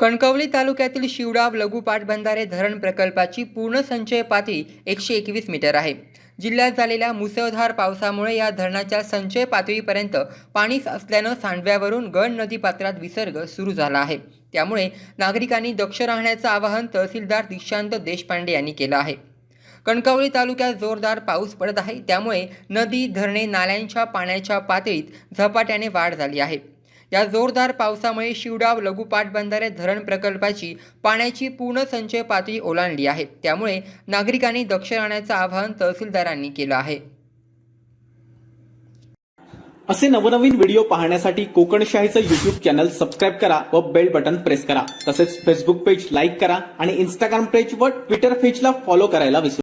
कणकवली तालुक्यातील शिवडाव लघु पाटबंधारे धरण प्रकल्पाची पूर्ण संचय पातळी एकशे एकवीस मीटर आहे. जिल्ह्यात झालेल्या मुसळधार पावसामुळे या धरणाच्या संचय पातळीपर्यंत पाणी असल्यानं सांडव्यावरून गण नदी पात्रात विसर्ग सुरू झाला आहे. त्यामुळे नागरिकांनी दक्ष राहण्याचं आवाहन तहसीलदार दीक्षांत देशपांडे यांनी केलं आहे. कणकवली तालुक्यात जोरदार पाऊस पडत आहे. त्यामुळे नदी धरणे नाल्यांच्या पाण्याच्या पातळीत झपाट्याने वाढ झाली आहे. या जोरदार पावसामुळे शिवडाव लघु पाटबंधारे धरण प्रकल्पाची पाण्याची पूर्ण संचय पातळी ओलांडली आहे. त्यामुळे नागरिकांनी दक्ष राहण्याचं आवाहन तहसीलदारांनी केलं आहे. असे नवनवीन व्हिडिओ पाहण्यासाठी कोकणशाहीचं युट्यूब चॅनल सबस्क्राईब करा व बेल बटन प्रेस करा. तसेच फेसबुक पेज लाईक करा आणि इंस्टाग्राम पेज व ट्विटर पेजला फॉलो करायला विसरू